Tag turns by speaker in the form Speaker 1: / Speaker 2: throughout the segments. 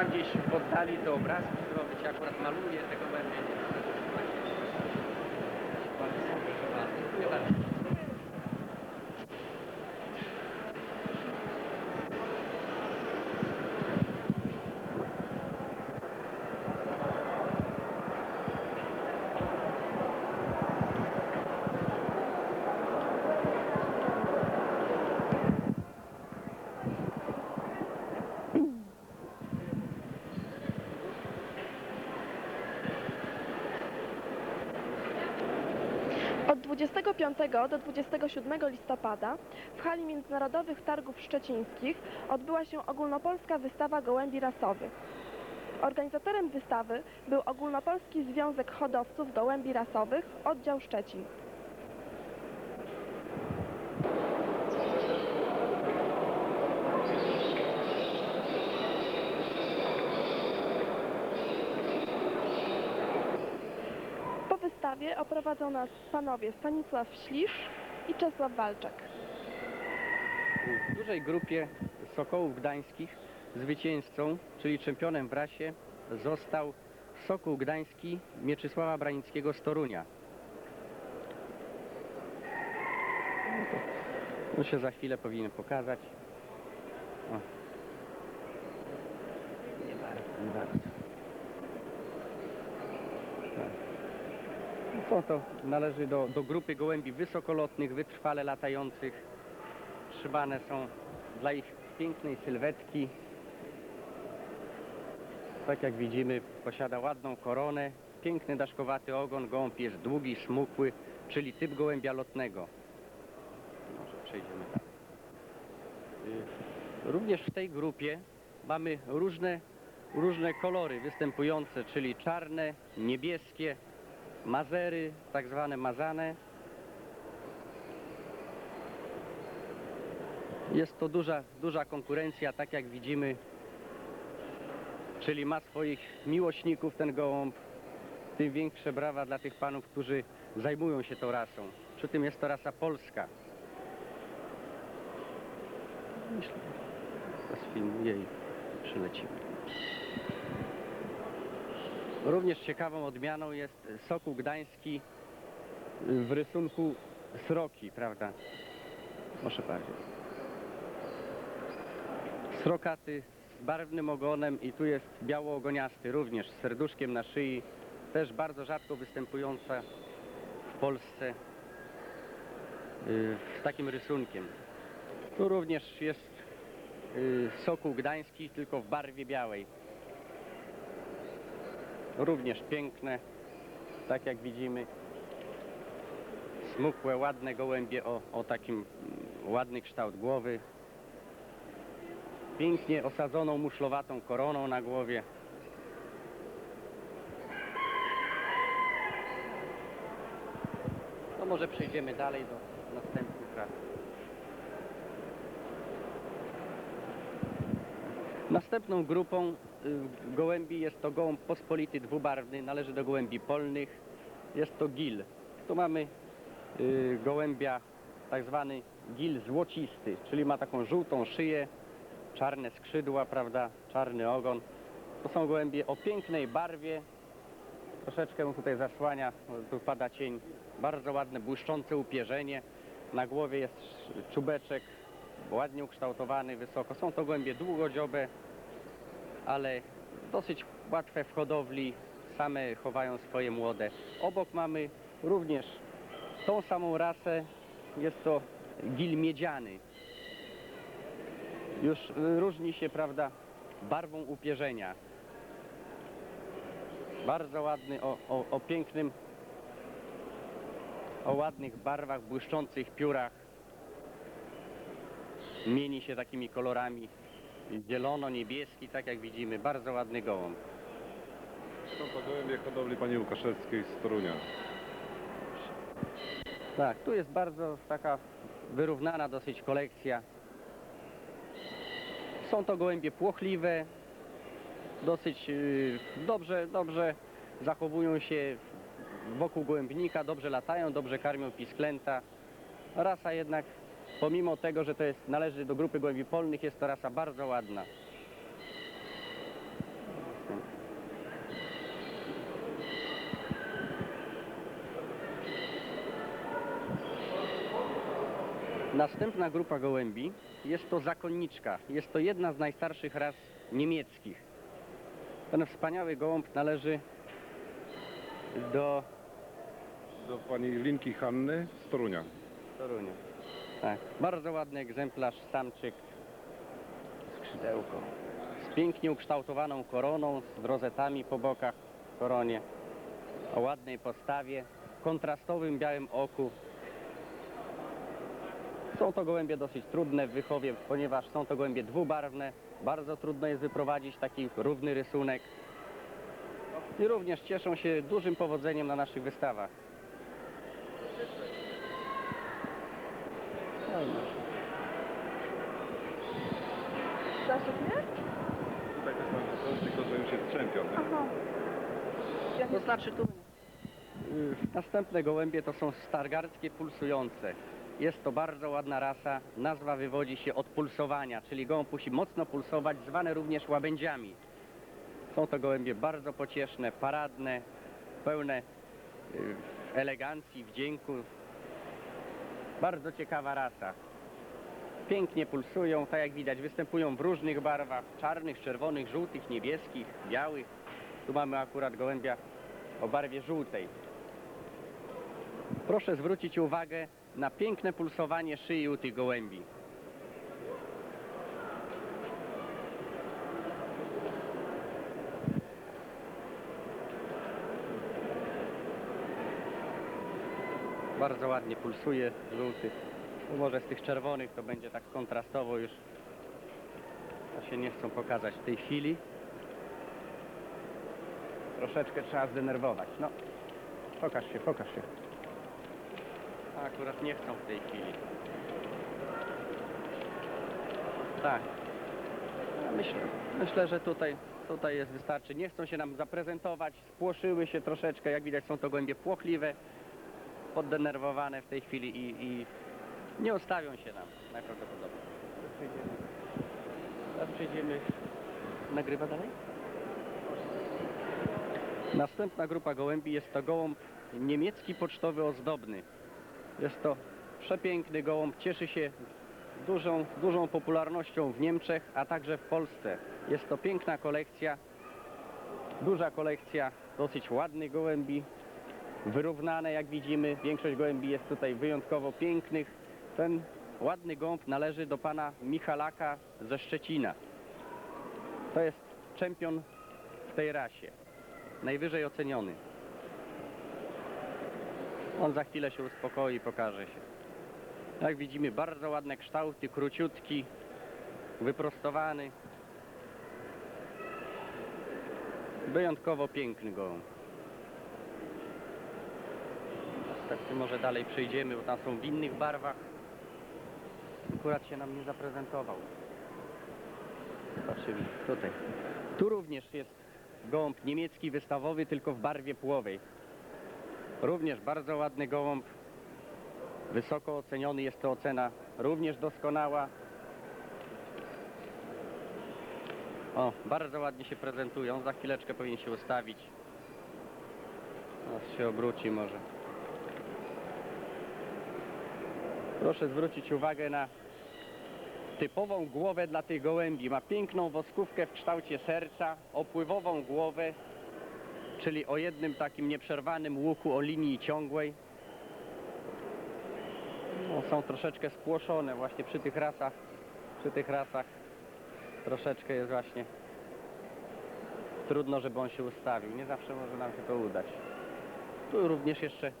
Speaker 1: tam gdzieś oddali te obrazki zrobić, akurat maluję tego gołębie. nie? Bardzo skomplikowane. Dziękuję bardzo.
Speaker 2: Od 25 do 27 listopada w hali Międzynarodowych Targów Szczecińskich odbyła się ogólnopolska wystawa gołębi rasowych. Organizatorem wystawy był Ogólnopolski Związek Hodowców Gołębi Rasowych, oddział Szczecin. Oprowadzą nas panowie Stanisław Ślisz i Czesław Walczak.
Speaker 1: W dużej grupie Sokołów Gdańskich zwycięzcą, czyli czempionem w rasie został Sokół Gdański Mieczysława Branickiego z Torunia. To- To się za chwilę powinien pokazać. O. Nie bardzo, nie bardzo. Tak. No To, należy do, do grupy gołębi wysokolotnych, wytrwale latających. Szybane są dla ich pięknej sylwetki. Tak jak widzimy, posiada ładną koronę, piękny daszkowaty ogon, gołąb jest długi, smukły, czyli typ gołębia lotnego. Może przejdziemy dalej. Y, Również w tej grupie mamy różne, różne kolory występujące, czyli czarne, niebieskie, mazery, tak zwane mazane. Jest to duża, duża konkurencja, tak jak widzimy, czyli ma swoich miłośników ten gołąb. Tym większe brawa dla tych panów, którzy zajmują się tą rasą. Przy tym jest to rasa polska. Myślę, że sfilmuję i przylecimy. Również ciekawą odmianą jest soku gdański w rysunku sroki, prawda? Proszę bardzo. Srokaty z barwnym ogonem i tu jest biało-ogoniasty również z serduszkiem na szyi. Też bardzo rzadko występująca w Polsce y, z takim rysunkiem. Tu również jest y, sokół gdański, tylko w barwie białej. Również piękne, tak jak widzimy. Smukłe, ładne gołębie o, o takim mm, ładny kształt głowy, pięknie osadzoną muszlowatą koroną na głowie. To może przejdziemy dalej do następnych ras. Następną grupą gołębi jest to gołąb pospolity dwubarwny, należy do gołębi polnych. Jest to gil. Tu mamy y, gołębia tak zwany gil złocisty, czyli ma taką żółtą szyję, czarne skrzydła, prawda, czarny ogon. To są gołębie o pięknej barwie. Troszeczkę tutaj zasłania, tu pada cień. Bardzo ładne, błyszczące upierzenie. Na głowie jest czubeczek, ładnie ukształtowany, wysoko. Są to gołębie długodziobe, ale dosyć łatwe w hodowli. Same chowają swoje młode. Obok mamy również tą samą rasę. Jest to gil miedziany już y, różni się, prawda, barwą upierzenia. Bardzo ładny, o, o, o pięknym, o ładnych barwach, błyszczących piórach. Mieni się takimi kolorami zielono-niebieski, tak jak widzimy. Bardzo ładny gołąb.
Speaker 3: Są to gołębie hodowli pani Łukaszewskiej z Torunia.
Speaker 1: Tak, tu jest bardzo taka wyrównana dosyć kolekcja. Są to gołębie płochliwe, dosyć yy, dobrze, dobrze zachowują się wokół gołębnika, dobrze latają, dobrze karmią pisklęta. Rasa jednak, Pomimo tego, że to jest, należy do grupy głębi polnych, jest to rasa bardzo ładna. Następna grupa gołębi jest to zakonniczka. Jest to jedna z najstarszych ras niemieckich. Ten wspaniały gołąb należy do...
Speaker 3: Do pani Linki Hanny z Torunia.
Speaker 1: Torunia. Tak. Bardzo ładny egzemplarz, samczyk, skrzydełko. Z pięknie ukształtowaną koroną, z rozetami po bokach koronie, o ładnej postawie, kontrastowym białym oku. Są to gołębie dosyć trudne w wychowie, ponieważ są to gołębie dwubarwne. Bardzo trudno jest wyprowadzić taki równy rysunek. I również cieszą się dużym powodzeniem na naszych wystawach.
Speaker 2: Zaszczyt mnie?
Speaker 3: Tutaj też mamy coś, tylko że już jest czempion. nie?
Speaker 2: Aha. Ja
Speaker 1: To
Speaker 2: nie...
Speaker 1: znaczy tu... Y, Następne gołębie to są stargardzkie pulsujące. Jest to bardzo ładna rasa. Nazwa wywodzi się od pulsowania, czyli gołąb musi mocno pulsować, zwane również łabędziami. Są to gołębie bardzo pocieszne, paradne, pełne y, elegancji, wdzięku. Bardzo ciekawa rasa. Pięknie pulsują, tak jak widać, występują w różnych barwach, czarnych, czerwonych, żółtych, niebieskich, białych. Tu mamy akurat gołębia o barwie żółtej. Proszę zwrócić uwagę na piękne pulsowanie szyi u tych gołębi. Bardzo ładnie pulsuje żółty. Może z tych czerwonych to będzie tak kontrastowo już. To się nie chcą pokazać w tej chwili. Troszeczkę trzeba zdenerwować. No, pokaż się, pokaż się. A akurat nie chcą w tej chwili. Tak. Myślę, myślę, że tutaj, tutaj jest wystarczy. Nie chcą się nam zaprezentować, spłoszyły się troszeczkę. Jak widać są to gołębie płochliwe, poddenerwowane w tej chwili i, i nie ustawią się nam najprawdopodobniej. Przejdziemy. Teraz przejdziemy. Nagrywa dalej? Następna grupa gołębi jest to gołąb niemiecki pocztowy ozdobny. Jest to przepiękny gołąb, cieszy się dużą, dużą popularnością w Niemczech, a także w Polsce. Jest to piękna kolekcja, duża kolekcja dosyć ładnych gołębi, wyrównane jak widzimy. Większość gołębi jest tutaj wyjątkowo pięknych. Ten ładny gołąb należy do pana Michalaka ze Szczecina. To jest czempion w tej rasie najwyżej oceniony. On za chwilę się uspokoi i pokaże się. Jak widzimy, bardzo ładne kształty, króciutki, wyprostowany. Wyjątkowo piękny gołąb. Tak może dalej przejdziemy, bo tam są w innych barwach. Akurat się nam nie zaprezentował. Zobaczymy, tutaj. Tu również jest gołąb niemiecki wystawowy, tylko w barwie płowej. Również bardzo ładny gołąb. Wysoko oceniony jest to ocena również doskonała. O, bardzo ładnie się prezentują. Za chwileczkę powinien się ustawić. Teraz się obróci może. Proszę zwrócić uwagę na typową głowę dla tych gołębi. Ma piękną woskówkę w kształcie serca, opływową głowę, czyli o jednym takim nieprzerwanym łuku o linii ciągłej. No, są troszeczkę spłoszone właśnie przy tych rasach. Przy tych rasach troszeczkę jest właśnie trudno, żeby on się ustawił. Nie zawsze może nam się to udać. Tu również jeszcze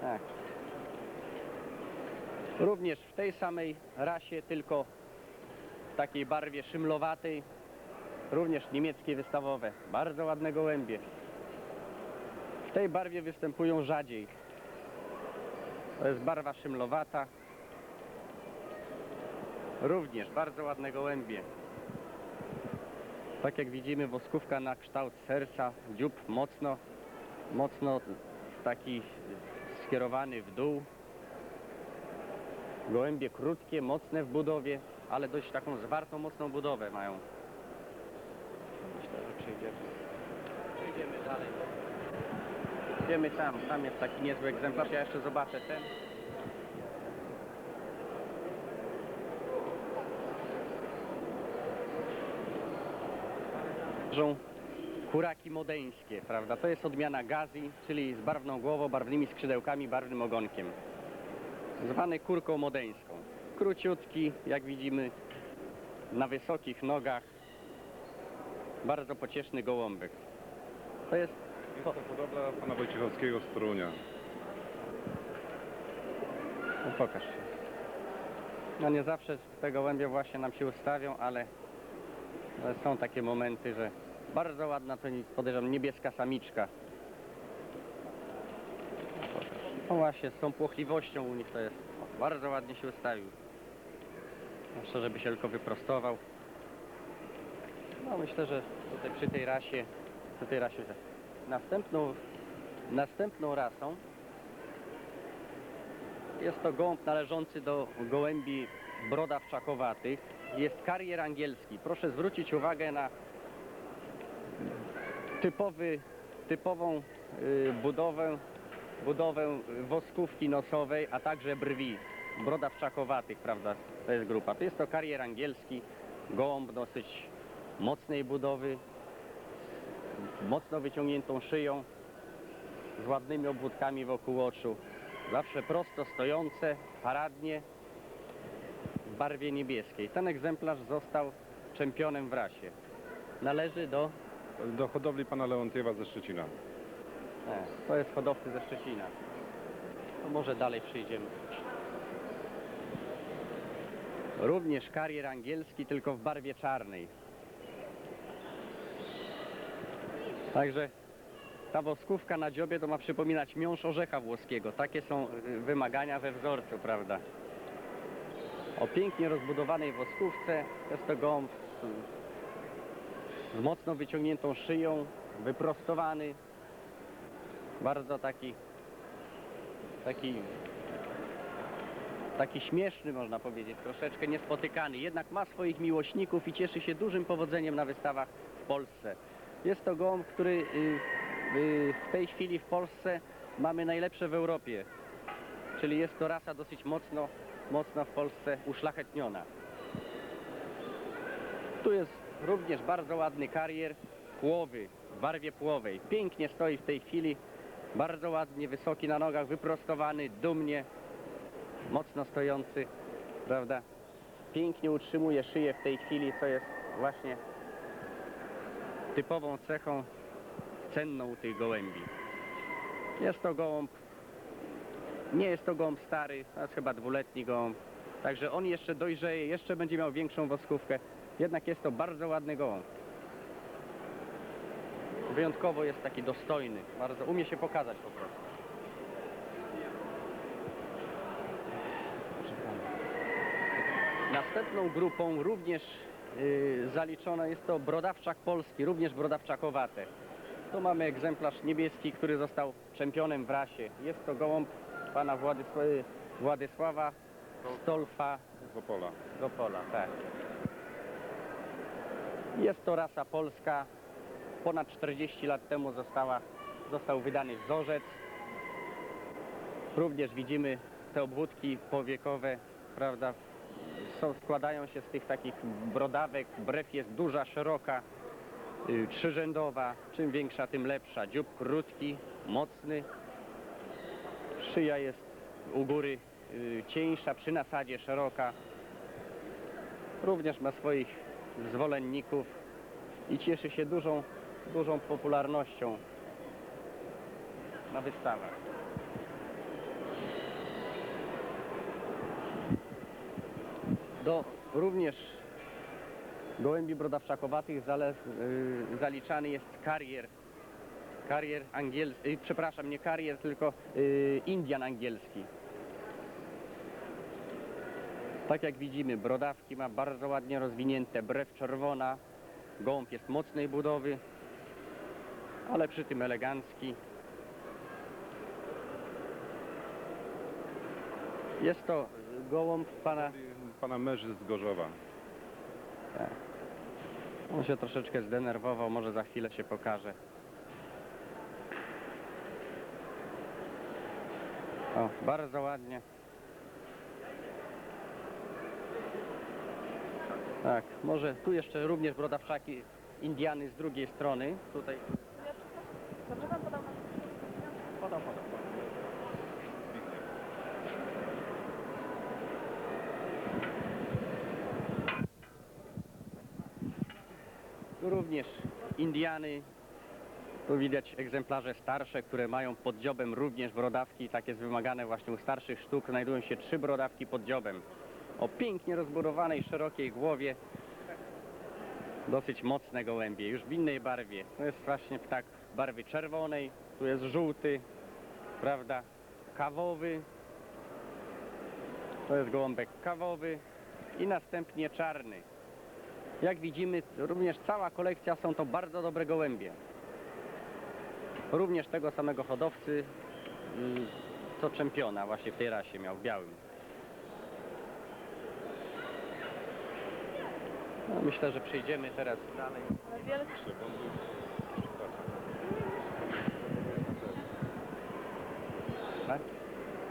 Speaker 1: tak. Również w tej samej rasie, tylko w takiej barwie szymlowatej. Również niemieckie wystawowe. Bardzo ładne gołębie. W tej barwie występują rzadziej. To jest barwa szymlowata. Również bardzo ładne gołębie. Tak jak widzimy, woskówka na kształt serca, dziób mocno, mocno taki skierowany w dół. Gołębie krótkie, mocne w budowie, ale dość taką zwartą, mocną budowę mają. Myślę, że przejdziemy. Przejdziemy dalej. Idziemy tam, tam jest taki niezły egzemplarz, ja jeszcze zobaczę ten. kuraki modeńskie, prawda? To jest odmiana gazi, czyli z barwną głową, barwnymi skrzydełkami, barwnym ogonkiem. Zwany kurką modeńską. Króciutki, jak widzimy, na wysokich nogach. Bardzo pocieszny gołąbek. To jest
Speaker 3: Jest to hodowla pana Wojciechowskiego z Torunia.
Speaker 1: No pokaż się. No nie zawsze te gołębie właśnie nam się ustawią, ale, ale są takie momenty, że bardzo ładna to podejrzewam niebieska samiczka. No pokaż. No właśnie, z tą płochliwością u nich to jest. Bardzo ładnie się ustawił. Jeszcze, żeby się tylko wyprostował. No myślę, że tutaj przy tej rasie, przy tej rasie następną, następną rasą jest to gołąb należący do gołębi brodawczakowatych. Jest karier angielski. Proszę zwrócić uwagę na typowy, typową y, budowę, budowę woskówki nosowej, a także brwi brodawczakowatych, prawda? To jest grupa. To jest to karier angielski, gołąb dosyć mocnej budowy, mocno wyciągniętą szyją, z ładnymi obwódkami wokół oczu. Zawsze prosto stojące, paradnie, w barwie niebieskiej. Ten egzemplarz został czempionem w rasie. Należy do...
Speaker 3: Do hodowli pana Leontiewa ze Szczecina.
Speaker 1: E, to jest hodowcy ze Szczecina. To może dalej przyjdziemy. Również karier angielski, tylko w barwie czarnej. Także ta woskówka na dziobie to ma przypominać miąższ orzecha włoskiego. Takie są y, wymagania we wzorcu, prawda? O pięknie rozbudowanej woskówce jest to gąb z mocno wyciągniętą szyją, wyprostowany, bardzo taki taki taki śmieszny można powiedzieć, troszeczkę niespotykany, jednak ma swoich miłośników i cieszy się dużym powodzeniem na wystawach w Polsce. Jest to gołąb, który y, y, w tej chwili w Polsce mamy najlepsze w Europie, czyli jest to rasa dosyć mocno, mocno w Polsce uszlachetniona. Tu jest również bardzo ładny karier płowy, w barwie płowej. Pięknie stoi w tej chwili, bardzo ładnie, wysoki na nogach, wyprostowany, dumnie, mocno stojący, prawda? Pięknie utrzymuje szyję w tej chwili, co jest właśnie typową cechą cenną u tych gołębi. Jest to gołąb, nie jest to gołąb stary, to jest chyba dwuletni gołąb, także on jeszcze dojrzeje, jeszcze będzie miał większą woskówkę, jednak jest to bardzo ładny gołąb. Wyjątkowo jest taki dostojny, bardzo umie się pokazać po prostu. Następną grupą również yy, zaliczono jest to brodawczak polski, również brodawczakowate. Tu mamy egzemplarz niebieski, który został czempionem w rasie. Jest to gołąb pana Władysława, Władysława Stolfa
Speaker 3: Z Opola.
Speaker 1: z Opola, tak. Jest to rasa polska. Ponad 40 lat temu została, został wydany wzorzec. Również widzimy te obwódki powiekowe, prawda, są, składają się z tych takich brodawek. Brew jest duża, szeroka, y, trzyrzędowa. Czym większa, tym lepsza. Dziób krótki, mocny. Szyja jest u góry y, cieńsza, przy nasadzie szeroka. Również ma swoich zwolenników i cieszy się dużą, dużą popularnością na wystawach. Do również gołębi brodawczakowatych zale, y, zaliczany jest karier. Karier angielski, y, przepraszam, nie karier, tylko y, Indian angielski. Tak jak widzimy, brodawki ma bardzo ładnie rozwinięte, brew czerwona, gołąb jest mocnej budowy, ale przy tym elegancki. Jest to gołąb pana
Speaker 3: Pana Merzy z Gorzowa.
Speaker 1: Tak. On się troszeczkę zdenerwował, może za chwilę się pokaże. O, bardzo ładnie. Tak, może tu jeszcze również brodawczaki Indiany z drugiej strony. Tutaj
Speaker 2: Dobrze pan podał na
Speaker 1: podał, podał. Tu również Indiany. Tu widać egzemplarze starsze, które mają pod dziobem również brodawki. Tak jest wymagane właśnie u starszych sztuk. Znajdują się trzy brodawki pod dziobem. O pięknie rozbudowanej, szerokiej głowie. Dosyć mocne gołębie, już w innej barwie. To jest właśnie ptak barwy czerwonej, tu jest żółty, prawda, kawowy. To jest gołąbek kawowy i następnie czarny. Jak widzimy, również cała kolekcja są to bardzo dobre gołębie. Również tego samego hodowcy, mm, co czempiona właśnie w tej rasie miał, w białym. No, myślę, że przejdziemy teraz dalej. Tak?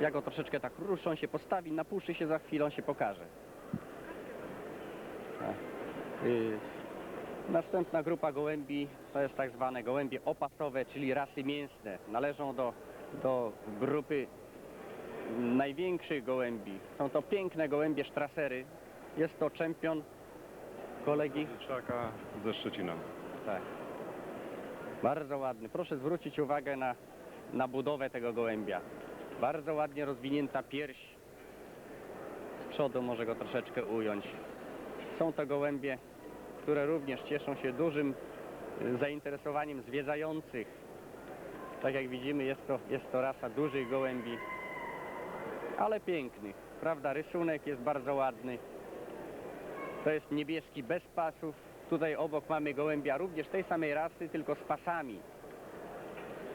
Speaker 1: Ja go troszeczkę tak ruszę, on się postawi, napuszy się za chwilę, on się pokaże. Y, Następna grupa gołębi to jest tak zwane gołębie opasowe, czyli rasy mięsne. Należą do, do grupy największych gołębi. Są to piękne gołębie sztrasery. Jest to czempion kolegi
Speaker 3: Czaka ze Szczecina.
Speaker 1: tak. Bardzo ładny. Proszę zwrócić uwagę na, na budowę tego gołębia. Bardzo ładnie rozwinięta pierś. Z przodu może go troszeczkę ująć. Są to gołębie, które również cieszą się dużym y, zainteresowaniem zwiedzających. Tak jak widzimy, jest to, jest to rasa dużych gołębi, ale pięknych. Prawda, rysunek jest bardzo ładny. To jest niebieski bez pasów. Tutaj obok mamy gołębia również tej samej rasy, tylko z pasami.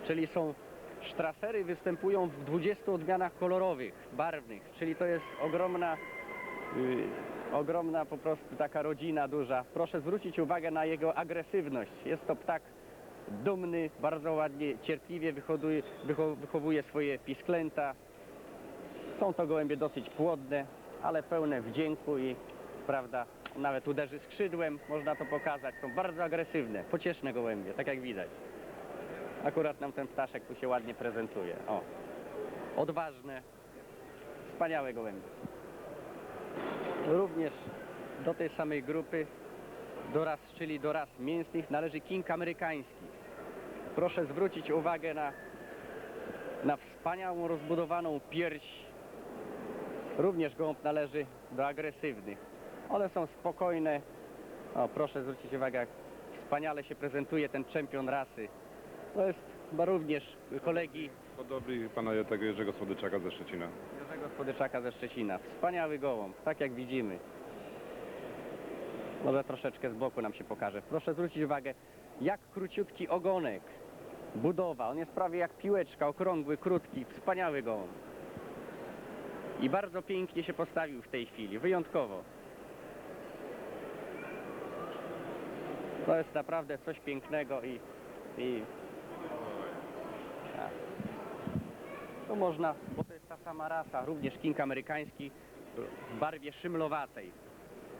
Speaker 1: Czyli są sztrasery występują w 20 odmianach kolorowych, barwnych. Czyli to jest ogromna, ogromna po prostu taka rodzina duża. Proszę zwrócić uwagę na jego agresywność. Jest to ptak dumny, bardzo ładnie, cierpliwie wychowuje swoje pisklęta. Są to gołębie dosyć płodne, ale pełne wdzięku i prawda, nawet uderzy skrzydłem, można to pokazać. Są bardzo agresywne, pocieszne gołębie, tak jak widać. Akurat nam ten ptaszek tu się ładnie prezentuje. O, odważne, wspaniałe gołębie. Również do tej samej grupy, do ras, czyli do ras mięsnych, należy king amerykański. Proszę zwrócić uwagę na, na wspaniałą, rozbudowaną pierś. Również gołąb należy do agresywnych. One są spokojne. O, proszę zwrócić uwagę, jak wspaniale się prezentuje ten czempion rasy. To jest chyba również kolegi
Speaker 3: Hodowli pana tego Jerzego Słodyczaka ze Szczecina.
Speaker 1: Jerzego Słodyczaka ze Szczecina. Wspaniały gołąb, tak jak widzimy. Może troszeczkę z boku nam się pokaże. Proszę zwrócić uwagę, jak króciutki ogonek. Budowa, on jest prawie jak piłeczka, okrągły, krótki, wspaniały gołąb. I bardzo pięknie się postawił w tej chwili, wyjątkowo. To jest naprawdę coś pięknego i, i. To można, bo to jest ta również king amerykański w barwie szymlowatej.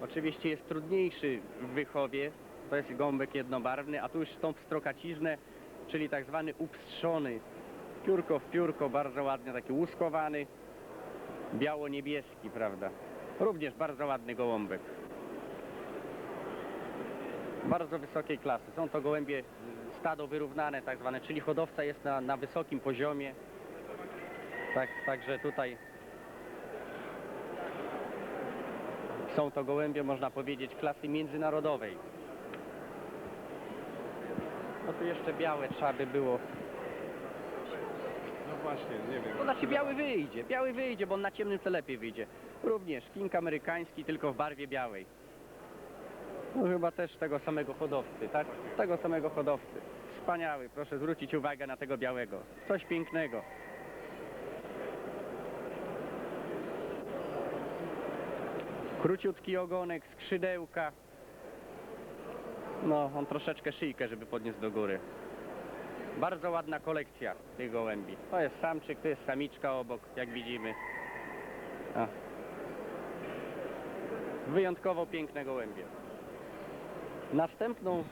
Speaker 1: Oczywiście jest trudniejszy w wychowie, to jest gąbek jednobarwny, a tu już są pstrokaciżne, czyli tak zwany upstrzony. Piórko w piórko, bardzo ładnie, taki łuskowany, biało-niebieski, prawda. Również bardzo ładny gołąbek. Bardzo wysokiej klasy. Są to gołębie stado wyrównane, tak zwane, czyli hodowca jest na, na wysokim poziomie. Tak, także tutaj są to gołębie, można powiedzieć, klasy międzynarodowej. No tu jeszcze białe trzeba by było.
Speaker 3: No właśnie, nie wiem.
Speaker 1: To znaczy biały wyjdzie, biały wyjdzie, bo on na ciemnym to lepiej wyjdzie. Również king amerykański, tylko w barwie białej. No chyba też tego samego hodowcy, tak? Tego samego hodowcy. Wspaniały, proszę zwrócić uwagę na tego białego. Coś pięknego. Króciutki ogonek, skrzydełka. No, on troszeczkę szyjkę, żeby podnieść do góry. Bardzo ładna kolekcja tych gołębi. To jest samczyk, to jest samiczka obok, jak widzimy. O. Wyjątkowo piękne gołębie. Następną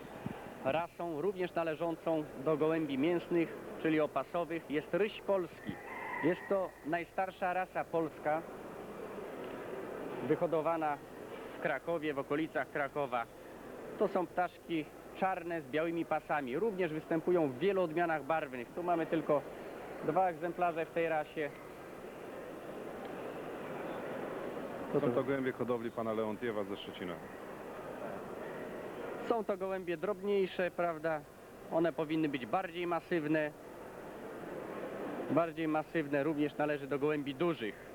Speaker 1: rasą, również należącą do gołębi mięsnych, czyli opasowych, jest ryś polski. Jest to najstarsza rasa polska, wyhodowana w Krakowie, w okolicach Krakowa. To są ptaszki czarne z białymi pasami. Również występują w wielu odmianach barwnych. Tu mamy tylko dwa egzemplarze w tej rasie.
Speaker 3: Są to gołębie hodowli pana Leontiewa ze Szczecina.
Speaker 1: Są to gołębie drobniejsze, prawda? One powinny być bardziej masywne. Bardziej masywne również należy do gołębi dużych.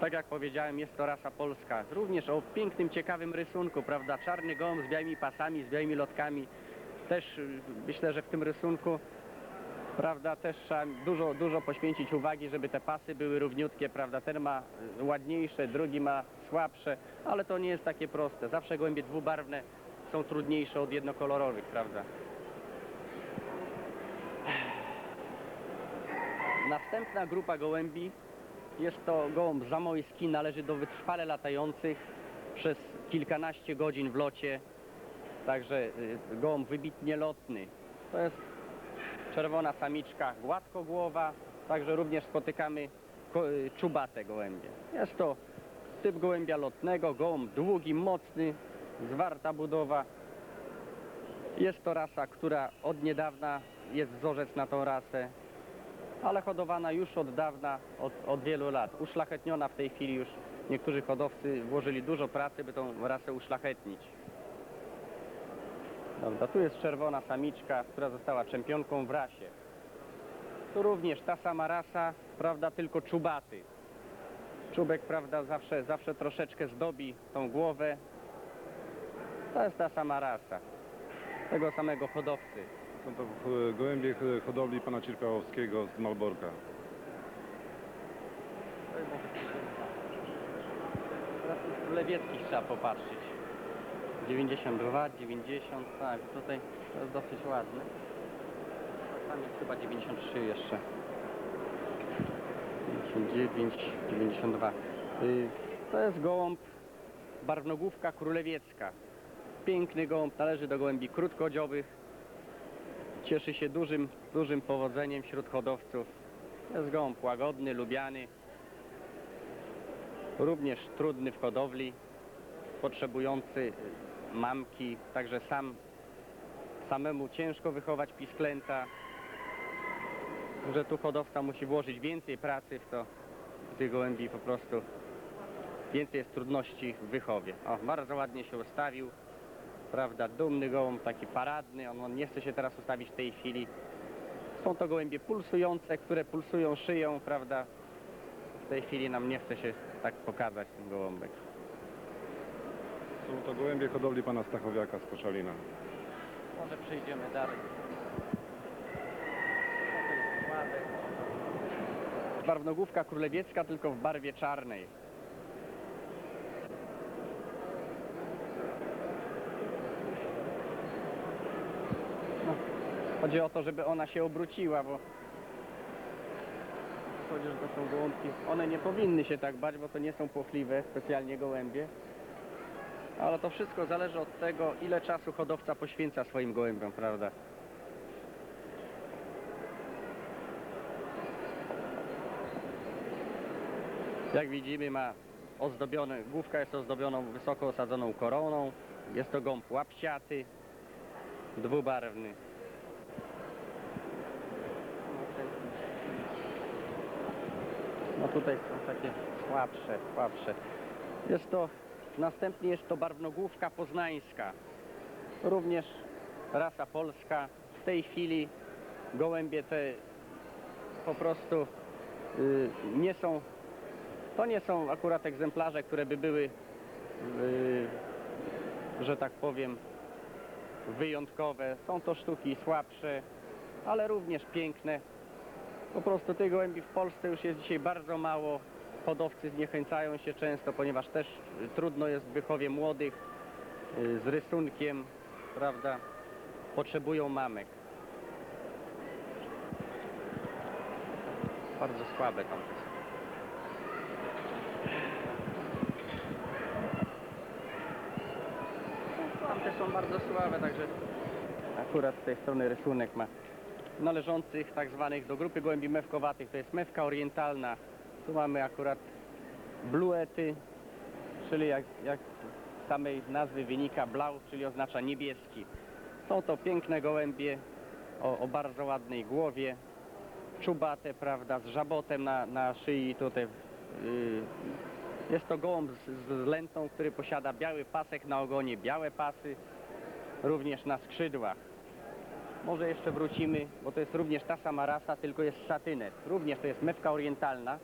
Speaker 1: Tak jak powiedziałem, jest to rasa polska. Również o pięknym, ciekawym rysunku, prawda? Czarny gołąb z białymi pasami, z białymi lotkami. Też y, myślę, że w tym rysunku, prawda, też trzeba dużo, dużo poświęcić uwagi, żeby te pasy były równiutkie, prawda? Ten ma y, ładniejsze, drugi ma słabsze, ale to nie jest takie proste. Zawsze gołębie dwubarwne są trudniejsze od jednokolorowych, prawda? Następna grupa gołębi jest to gołąb zamojski, należy do wytrwale latających przez kilkanaście godzin w locie. Także y, gołąb wybitnie lotny. To jest czerwona samiczka, gładkogłowa, także również spotykamy y, czubate gołębie. Jest to typ gołębia lotnego, gołąb długi, mocny, zwarta budowa. Jest to rasa, która od niedawna jest wzorzec na tą rasę, ale hodowana już od dawna, od, od wielu lat. Uszlachetniona w tej chwili już niektórzy hodowcy włożyli dużo pracy, by tą rasę uszlachetnić. Dobra, tu jest czerwona samiczka, która została czempionką w rasie. Tu również ta sama rasa, prawda, tylko czubaty. Czubek, prawda, zawsze, zawsze troszeczkę zdobi tą głowę. To jest ta sama rasa, tego samego hodowcy.
Speaker 3: Są to e, gołębie hodowli pana Cierpiałowskiego z Malborka.
Speaker 1: Teraz z królewieckich trzeba popatrzeć. 92, 90, tak, tutaj to jest dosyć ładne. Tam jest chyba 93 jeszcze. 99, 92. Y, To jest gołąb barwnogłówka królewiecka. Piękny gołąb, należy do gołębi krótkodziowych. Cieszy się dużym, dużym powodzeniem wśród hodowców. Jest gołąb łagodny, lubiany. Również trudny w hodowli, potrzebujący mamki, także sam, samemu ciężko wychować pisklęta, że tu hodowca musi włożyć więcej pracy w to, w tych gołębi po prostu więcej jest trudności w wychowie. O, bardzo ładnie się ustawił, prawda, dumny gołąb, taki paradny, on, on nie chce się teraz ustawić w tej chwili. Są to gołębie pulsujące, które pulsują szyją, prawda, w tej chwili nam nie chce się tak pokazać ten gołąbek.
Speaker 3: Są to gołębie hodowli pana Stachowiaka z Koszalina.
Speaker 1: Może przejdziemy dalej. Barwnogłówka królewiecka, tylko w barwie czarnej. Chodzi o to, żeby ona się obróciła, bo chodzi, że to są gołąbki. One nie powinny się tak bać, bo to nie są płochliwe specjalnie gołębie. Ale to wszystko zależy od tego, ile czasu hodowca poświęca swoim gołębiom, prawda? Jak widzimy ma ozdobione, główka jest ozdobioną wysoko osadzoną koroną. Jest to gąb łapciaty, dwubarwny. No tutaj są takie słabsze, słabsze. Jest to, następnie jest to barwnogłówka poznańska. Również rasa polska. W tej chwili gołębie te po prostu y, nie są, to nie są akurat egzemplarze, które by były, y, że tak powiem, wyjątkowe. Są to sztuki słabsze, ale również piękne. Po prostu tych gołębi w Polsce już jest dzisiaj bardzo mało. Hodowcy zniechęcają się często, ponieważ też y, trudno jest w wychowie młodych y, z rysunkiem, prawda? Potrzebują mamek. Bardzo słabe tam. Tamte są bardzo słabe, także akurat z tej strony rysunek ma należących tak zwanych do grupy gołębi mewkowatych, to jest mewka orientalna. Tu mamy akurat bluety, czyli jak, jak z samej nazwy wynika blau, czyli oznacza niebieski. Są to piękne gołębie o, o bardzo ładnej głowie, czubate, prawda, z żabotem na, na szyi tutaj. Yy, jest to gołąb z, z który posiada biały pasek na ogonie, białe pasy, również na skrzydłach. Może jeszcze wrócimy, bo to jest również ta sama rasa, tylko jest satynet. Również to jest mewka orientalna.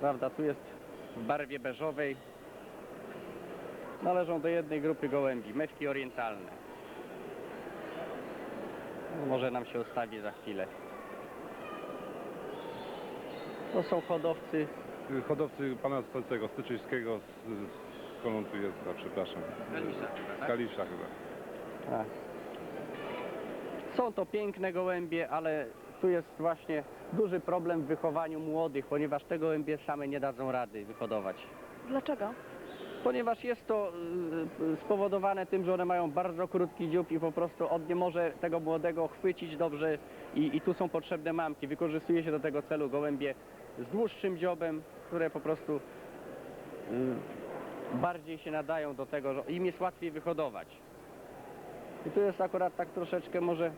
Speaker 1: Prawda, tu jest w barwie beżowej. Należą do jednej grupy gołębi, mewki orientalne. No, Może nam się ustawi za chwilę. To są hodowcy
Speaker 3: Hodowcy pana Stolcego, Styczyńskiego, z, z, skąd on tu jest, a, przepraszam.
Speaker 1: Kalisza
Speaker 3: Z Kalisza chyba.
Speaker 1: Tak. Są to piękne gołębie, ale tu jest właśnie duży problem w wychowaniu młodych, ponieważ te gołębie same nie dadzą rady wyhodować.
Speaker 2: Dlaczego?
Speaker 1: Ponieważ jest to y, spowodowane tym, że one mają bardzo krótki dziób i po prostu on nie może tego młodego chwycić dobrze i, i tu są potrzebne mamki. Wykorzystuje się do tego celu gołębie z dłuższym dziobem, które po prostu y, bardziej się nadają do tego, że im jest łatwiej wyhodować. I tu jest akurat tak troszeczkę może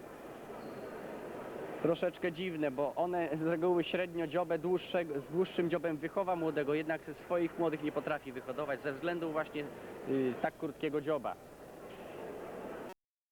Speaker 1: troszeczkę dziwne, bo one z reguły średnio dziobę dłuższego, z dłuższym dziobem wychowa młodego, jednak swoich młodych nie potrafi wyhodować ze względu właśnie y, tak krótkiego dzioba.